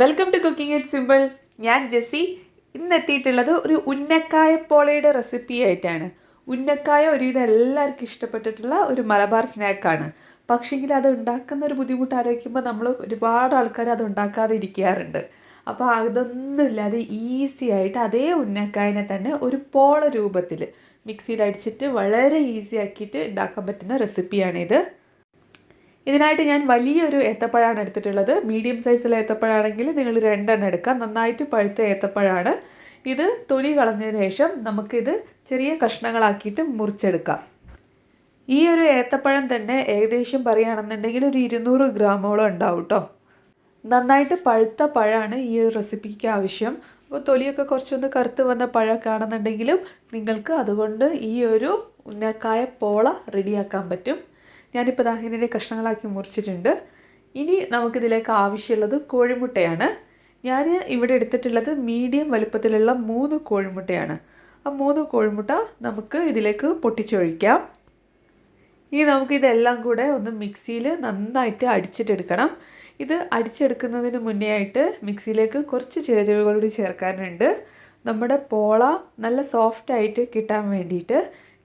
Welcome to cooking it simple ഞാൻ Jessy. ഇന്നെത്തിയിട്ടുള്ളത് ഒരു ഉന്നക്കായ പോളയുടെ റെസിപ്പി ആയിട്ടാണ്. ഉന്നക്കായ ഒരുവിധം എല്ലാവർക്കും ഇഷ്ടപ്പെട്ടിട്ടുള്ള ഒരു മലബാർ സ്നാക്കാണ് പക്ഷേങ്കിൽ അത് ഉണ്ടാക്കുന്ന ഒരു ബുദ്ധിമുട്ട് ആലോചിക്കുമ്പോൾ നമ്മൾ ഒരുപാട് ആൾക്കാർ അത് ഉണ്ടാക്കാതെ ഇരിക്കാറുണ്ട്. അപ്പോൾ അതൊന്നുമില്ലാതെ ഈസി ആയിട്ട് അതേ ഉന്നക്കായനെ തന്നെ ഒരു പോള രൂപത്തിൽ മിക്സിയിൽ അടിച്ചിട്ട് വളരെ ഈസി ആക്കിയിട്ട് ഉണ്ടാക്കാൻ പറ്റുന്ന റെസിപ്പിയാണിത് ഇതിനായിട്ട് ഞാൻ വലിയൊരു ഏത്തപ്പഴമാണ് എടുത്തിട്ടുള്ളത്. മീഡിയം സൈസിലെ ഏത്തപ്പഴമാണെങ്കിൽ നിങ്ങൾ രണ്ടെണ്ണം എടുക്കാം. നന്നായിട്ട് പഴുത്ത ഏത്തപ്പഴമാണ് ഇത് തൊലി കളഞ്ഞതിന് ശേഷം നമുക്കിത് ചെറിയ കഷ്ണങ്ങളാക്കിയിട്ട് മുറിച്ചെടുക്കാം. ഈ ഒരു ഏത്തപ്പഴം തന്നെ ഏകദേശം പറയുകയാണെന്നുണ്ടെങ്കിൽ ഒരു ഇരുന്നൂറ് ഗ്രാമോളം ഉണ്ടാവും കേട്ടോ നന്നായിട്ട് പഴുത്ത പഴമാണ് ഈ ഒരു റെസിപ്പിക്ക് ആവശ്യം. അപ്പോൾ തൊലിയൊക്കെ കുറച്ചൊന്ന് കറുത്ത് വന്ന പഴമൊക്കെ ആണെന്നുണ്ടെങ്കിലും നിങ്ങൾക്ക് അതുകൊണ്ട് ഈ ഒരു ഉന്നക്കായ പോള റെഡിയാക്കാൻ പറ്റും. ഞാനിപ്പോൾ ദാ ഇതിന്റെ കഷ്ണങ്ങളാക്കി മുറിച്ചിട്ടുണ്ട്. ഇനി നമുക്കിതിലേക്ക് ആവശ്യമുള്ളത് കോഴിമുട്ടയാണ്. ഞാൻ ഇവിടെ എടുത്തിട്ടുള്ളത് മീഡിയം വലുപ്പത്തിലുള്ള മൂന്ന് കോഴിമുട്ടയാണ്. ആ മൂന്ന് കോഴിമുട്ട നമുക്ക് ഇതിലേക്ക് പൊട്ടിച്ചൊഴിക്കാം. ഇനി നമുക്കിതെല്ലാം കൂടെ ഒന്ന് മിക്സിയിൽ നന്നായിട്ട് അടിച്ചിട്ടെടുക്കണം. ഇത് അടിച്ചെടുക്കുന്നതിന് മുന്നേ ആയിട്ട് മിക്സിയിലേക്ക് കുറച്ച് ചേരുവകൾ കൂടി ചേർക്കാനുണ്ട്. നമ്മുടെ പോള നല്ല സോഫ്റ്റായിട്ട് കിട്ടാൻ വേണ്ടിയിട്ട്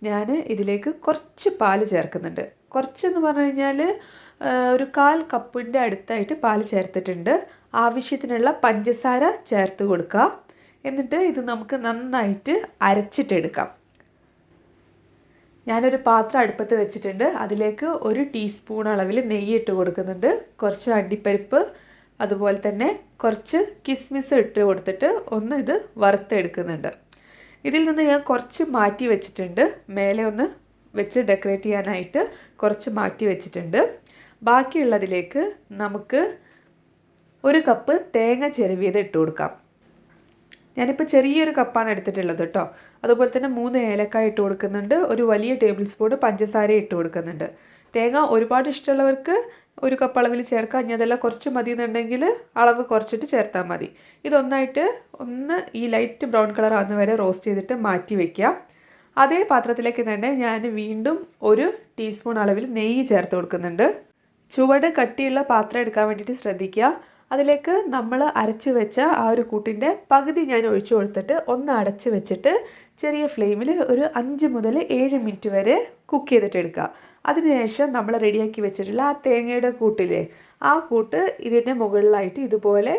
ഞാൻ ഇതിലേക്ക് കുറച്ച് പാൽ ചേർക്കുന്നുണ്ട്. കുറച്ചെന്ന് പറഞ്ഞു കഴിഞ്ഞാൽ ഒരു കാൽ കപ്പിന്റെ അടുത്തായിട്ട് പാൽ ചേർത്തിട്ടുണ്ട്. ആവശ്യത്തിനുള്ള പഞ്ചസാര ചേർത്ത് കൊടുക്കുക എന്നിട്ട് ഇത് നമുക്ക് നന്നായിട്ട് അരച്ചിട്ടെടുക്കാം. ഞാനൊരു പാത്രം അടുപ്പത്ത് വെച്ചിട്ടുണ്ട്. അതിലേക്ക് ഒരു ടീസ്പൂൺ അളവിൽ നെയ്യ് ഇട്ട് കൊടുക്കുന്നുണ്ട്. കുറച്ച് അണ്ടിപ്പരിപ്പ് അതുപോലെ തന്നെ കുറച്ച് കിസ്മിസ് ഇട്ട് കൊടുത്തിട്ട് ഒന്ന് ഇത് വറുത്തെടുക്കുന്നുണ്ട്. ഇതിൽ നിന്ന് ഞാൻ കുറച്ച് മാറ്റി വെച്ചിട്ടുണ്ട്. മേലെ ഒന്ന് വെച്ച് ഡെക്കറേറ്റ് ചെയ്യാനായിട്ട് കുറച്ച് മാറ്റി വെച്ചിട്ടുണ്ട്. ബാക്കിയുള്ളതിലേക്ക് നമുക്ക് ഒരു കപ്പ് തേങ്ങ ചെരുവിയത് ഇട്ട് കൊടുക്കാം. ഞാനിപ്പോൾ ചെറിയൊരു കപ്പാണ് എടുത്തിട്ടുള്ളത് കേട്ടോ. അതുപോലെ തന്നെ മൂന്ന് ഏലക്കായ ഇട്ട് കൊടുക്കുന്നുണ്ട്. ഒരു വലിയ ടേബിൾ സ്പൂൺ പഞ്ചസാര ഇട്ട് കൊടുക്കുന്നുണ്ട്. തേങ്ങ ഒരുപാട് ഇഷ്ടമുള്ളവർക്ക് ഒരു കപ്പ് അളവിൽ ചേർക്കാം. ഇനി അതെല്ലാം കുറച്ച് മതി എന്നുണ്ടെങ്കിൽ അളവ് കുറച്ചിട്ട് ചേർത്താൽ മതി. ഇതൊന്നായിട്ട് ഒന്ന് ഈ ലൈറ്റ് ബ്രൗൺ കളർ ആകുന്ന വരെ റോസ്റ്റ് ചെയ്തിട്ട് മാറ്റി വയ്ക്കാം അതേ പാത്രത്തിലേക്ക് തന്നെ ഞാൻ വീണ്ടും ഒരു ടീസ്പൂൺ അളവിൽ നെയ്യ് ചേർത്ത് കൊടുക്കുന്നുണ്ട്. ചുവട് കട്ടിയുള്ള പാത്രം എടുക്കാൻ വേണ്ടിയിട്ട് ശ്രദ്ധിക്കുക. അതിലേക്ക് നമ്മൾ അരച്ച് വെച്ച ആ ഒരു കൂട്ടിന്റെ പകുതി ഞാൻ ഒഴിച്ചു കൊടുത്തിട്ട് ഒന്ന് അടച്ച് വെച്ചിട്ട് ചെറിയ ഫ്ലെയിമിൽ ഒരു അഞ്ച് മുതൽ ഏഴ് മിനിറ്റ് വരെ കുക്ക് ചെയ്തിട്ട് എടുക്കുക. അതിനുശേഷം നമ്മൾ റെഡിയാക്കി വെച്ചിട്ടുള്ള ആ തേങ്ങയുടെ കൂട്ടിലെ ആ കൂട്ട് ഇതിന്റെ മുകളിലായിട്ട് ഇതുപോലെ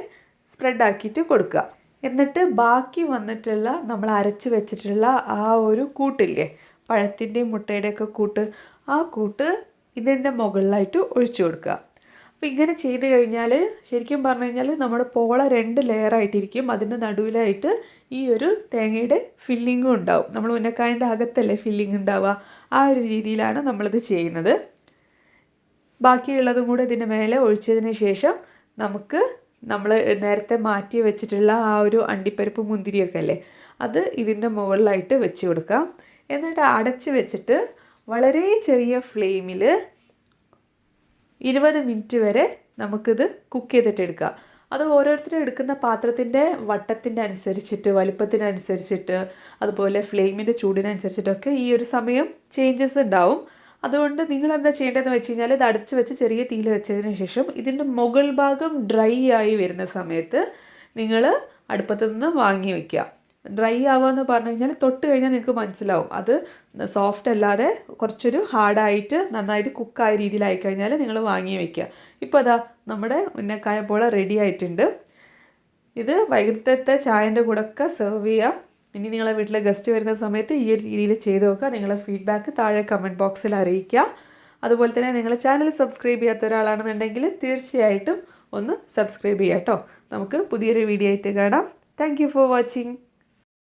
സ്പ്രെഡാക്കിയിട്ട് കൊടുക്കുക. എന്നിട്ട് ബാക്കി വന്നിട്ടുള്ള നമ്മൾ അരച്ച് വെച്ചിട്ടുള്ള ആ ഒരു കൂട്ടില്ലേ പഴത്തിന്റെയും മുട്ടയുടെയൊക്കെ കൂട്ട് ആ കൂട്ട് ഇതിന്റെ മുകളിലായിട്ട് ഒഴിച്ചു കൊടുക്കുക. അപ്പോൾ ഇങ്ങനെ ചെയ്ത് കഴിഞ്ഞാൽ ശരിക്കും പറഞ്ഞു കഴിഞ്ഞാൽ നമ്മുടെ പോള രണ്ട് ലെയറായിട്ടിരിക്കും അതിന്റെ നടുവിലായിട്ട് ഈ ഒരു തേങ്ങയുടെ ഫില്ലിങ്ങും ഉണ്ടാവും. നമ്മൾ ഉന്നക്കായന്റെ അകത്തല്ലേ ഫില്ലിംഗ് ഉണ്ടാവുക. ആ ഒരു രീതിയിലാണ് നമ്മളിത് ചെയ്യുന്നത്. ബാക്കിയുള്ളതും കൂടെ ഇതിന്റെ മേലെ ഒഴിച്ചതിന് ശേഷം നമുക്ക് നമ്മൾ നേരത്തെ മാറ്റി വെച്ചിട്ടുള്ള ആ ഒരു അണ്ടിപ്പരിപ്പ് മുന്തിരിയൊക്കെ അല്ലേ? അത് ഇതിന്റെ മുകളിലായിട്ട് വെച്ച് കൊടുക്കാം. എന്നിട്ട് അടച്ച് വെച്ചിട്ട് വളരെ ചെറിയ ഫ്ലെയിമിൽ ഇരുപത് മിനിറ്റ് വരെ നമുക്കിത് കുക്ക് ചെയ്തിട്ട് എടുക്കാം. അത് ഓരോരുത്തരും എടുക്കുന്ന പാത്രത്തിന്റെ വട്ടത്തിന്റെ അനുസരിച്ചിട്ട് വലിപ്പത്തിനനുസരിച്ചിട്ട് അതുപോലെ ഫ്ലെയിമിന്റെ ചൂടിനനുസരിച്ചിട്ടൊക്കെ ഈ ഒരു സമയം ചേഞ്ചസ് ഉണ്ടാവും. അതുകൊണ്ട് നിങ്ങൾ എന്താ ചെയ്യേണ്ടതെന്ന് വെച്ച് കഴിഞ്ഞാൽ ഇത് അടച്ച് വെച്ച് ചെറിയ തീയിൽ വെച്ചതിന് ശേഷം ഇതിന്റെ മുകൾ ഭാഗം ഡ്രൈ ആയി വരുന്ന സമയത്ത് നിങ്ങൾ അടുപ്പത്തു നിന്ന് വാങ്ങി വയ്ക്കുക ഡ്രൈ ആവുക പറഞ്ഞു കഴിഞ്ഞാൽ തൊട്ട് കഴിഞ്ഞാൽ നിങ്ങൾക്ക് മനസ്സിലാവും. അത് സോഫ്റ്റ് അല്ലാതെ കുറച്ചൊരു ഹാർഡായിട്ട് നന്നായിട്ട് കുക്കായ രീതിയിലായി കഴിഞ്ഞാൽ നിങ്ങൾ വാങ്ങി വയ്ക്കുക ഇപ്പോൾ അതാ നമ്മുടെ ഉന്നക്കായ പോള റെഡി ആയിട്ടുണ്ട്. ഇത് വൈകിട്ടത്തെ ചായന്റെ കൂടെ ഒക്കെ സെർവ് ചെയ്യാം. ഇനി നിങ്ങളെ വീട്ടിലെ ഗസ്റ്റ് വരുന്ന സമയത്ത് ഈ ഒരു രീതിയിൽ ചെയ്ത് നോക്കുക. നിങ്ങളെ ഫീഡ്ബാക്ക് താഴെ കമന്റ് ബോക്സിൽ അറിയിക്കുക. അതുപോലെ തന്നെ നിങ്ങൾ ചാനൽ സബ്സ്ക്രൈബ് ചെയ്യാത്ത ഒരാളാണെന്നുണ്ടെങ്കിൽ തീർച്ചയായിട്ടും ഒന്ന് സബ്സ്ക്രൈബ് ചെയ്യാം കേട്ടോ നമുക്ക് പുതിയൊരു വീഡിയോ ആയിട്ട് കാണാം. Thank for watching